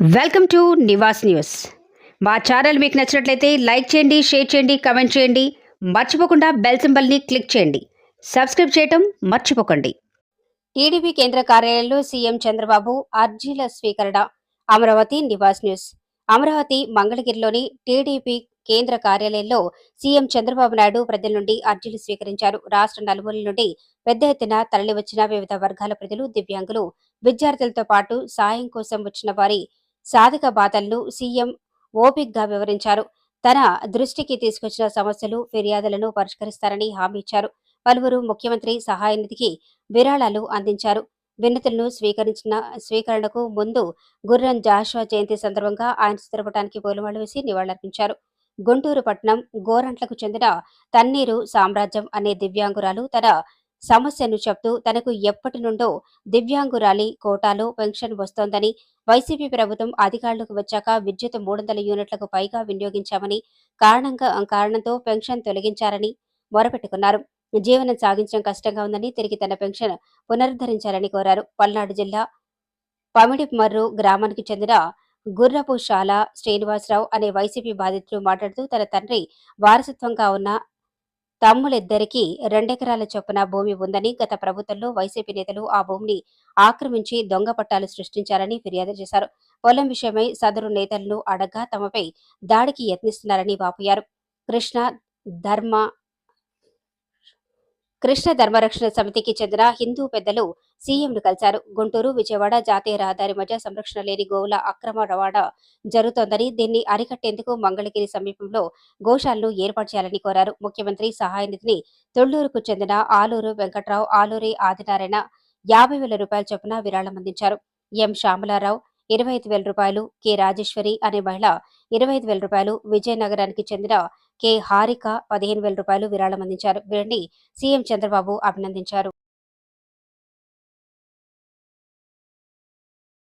Welcome to Nivas news. మా channel మీకు నచ్చినట్లయితే లైక్ చేయండి షేర్ చేయండి కమెంట్ చేయండి. మర్చిపోకుండా బెల్ సింబల్ని క్లిక్ చేయండి. సబ్స్క్రైబ్ చేయటం మర్చిపోకండి. టీడీపీ కేంద్ర కార్యాలయంలో సీఎం చంద్రబాబు అర్జీల స్వీకరణ. అమరావతి నివాస్ న్యూస్. అమరావతి మంగళగిరిలోని టీడీపీ కేంద్ర కార్యాలయంలో సీఎం చంద్రబాబు నాయుడు ప్రజల నుండి అర్జీలు స్వీకరించారు. రాష్ట్ర నలుమూలల నుండి పెద్ద ఎత్తున తరలివచ్చిన వివిధ వర్గాల ప్రజలు దివ్యాంగులు విద్యార్థులతో పాటు సాయం కోసం వచ్చిన వారి సాధక బాధలను సీఎం ఓపిక్గా వివరించారు. తన దృష్టికి తీసుకొచ్చిన సమస్యలు ఫిర్యాదులను పరిష్కరిస్తారని హామీ ఇచ్చారు. పలువురు ముఖ్యమంత్రి సహాయ నిధికి విరాళాలు అందించారు. వినతులను స్వీకరించిన స్వీకరణకు ముందు గుర్రం జాషువా జయంతి సందర్భంగా ఆయన చిత్రపటానికి పూలమాలు వేసి నివాళులర్పించారు. గుంటూరు పట్టణం గోరంట్లకు చెందిన తన్నీరు సామ్రాజ్యం అనే దివ్యాంగురాలు తన సమస్యను చెప్తూ తనకు ఎప్పటి నుండో దివ్యాంగురాలి కోటాలో పెన్షన్ వస్తోందని వైసీపీ ప్రభుత్వం అధికారులకు వచ్చాక విద్యుత్ మూడు వందల యూనిట్లకు పైగా వినియోగించామని కారణంగా కారణంతో పెన్షన్ తొలగించారని మొరపెట్టుకున్నారు. జీవనం సాగించడం కష్టంగా ఉందని తిరిగి తన పెన్షన్ పునరుద్ధరించాలని కోరారు. పల్నాడు జిల్లా పమిడిమర్రు గ్రామానికి చెందిన గుర్రపు శాల శ్రీనివాసరావు అనే వైసీపీ బాధితులు మాట్లాడుతూ తన తండ్రి వారసత్వంగా ఉన్న తమ్ములిద్దరికీ రెండెకరాల చొప్పున భూమి ఉందని గత ప్రభుత్వంలో వైసీపీ నేతలు ఆ భూమిని ఆక్రమించి దొంగ పట్టాలు సృష్టించారని ఫిర్యాదు చేశారు. పొలం విషయమై సదరు నేతలను అడగ్గా తమపై దాడికి యత్నిస్తున్నారని వాపోయారు. కృష్ణ ధర్మ కృష్ణ ధర్మరక్షణ సమితికి చెందిన హిందూ పెద్దలు సీఎంను కలిశారు. గుంటూరు విజయవాడ జాతీయ రహదారి మధ్య సంరక్షణ లేని గోవుల అక్రమ రవాణా జరుగుతోందని దీన్ని అరికట్టేందుకు మంగళగిరి సమీపంలో గోశాలను ఏర్పాటు చేయాలని కోరారు. ముఖ్యమంత్రి సహాయ నిధిని తొళ్ళూరుకు చెందిన ఆలూరు వెంకట్రావు ఆలూరి ఆదినారాయణ యాభై వేల రూపాయల చొప్పున విరాళం అందించారు. ఎం. శ్యామలారావు ఇరవై ఐదు వేల రూపాయలు కె. రాజేశ్వరి అనే మహిళ ఇరవై ఐదు వేల రూపాయలు విజయనగరానికి చెందిన కె హారిక పదిహేను వేల రూపాయలు విరాళం అందించారు. వీరిని సీఎం చంద్రబాబు అభినందించారు.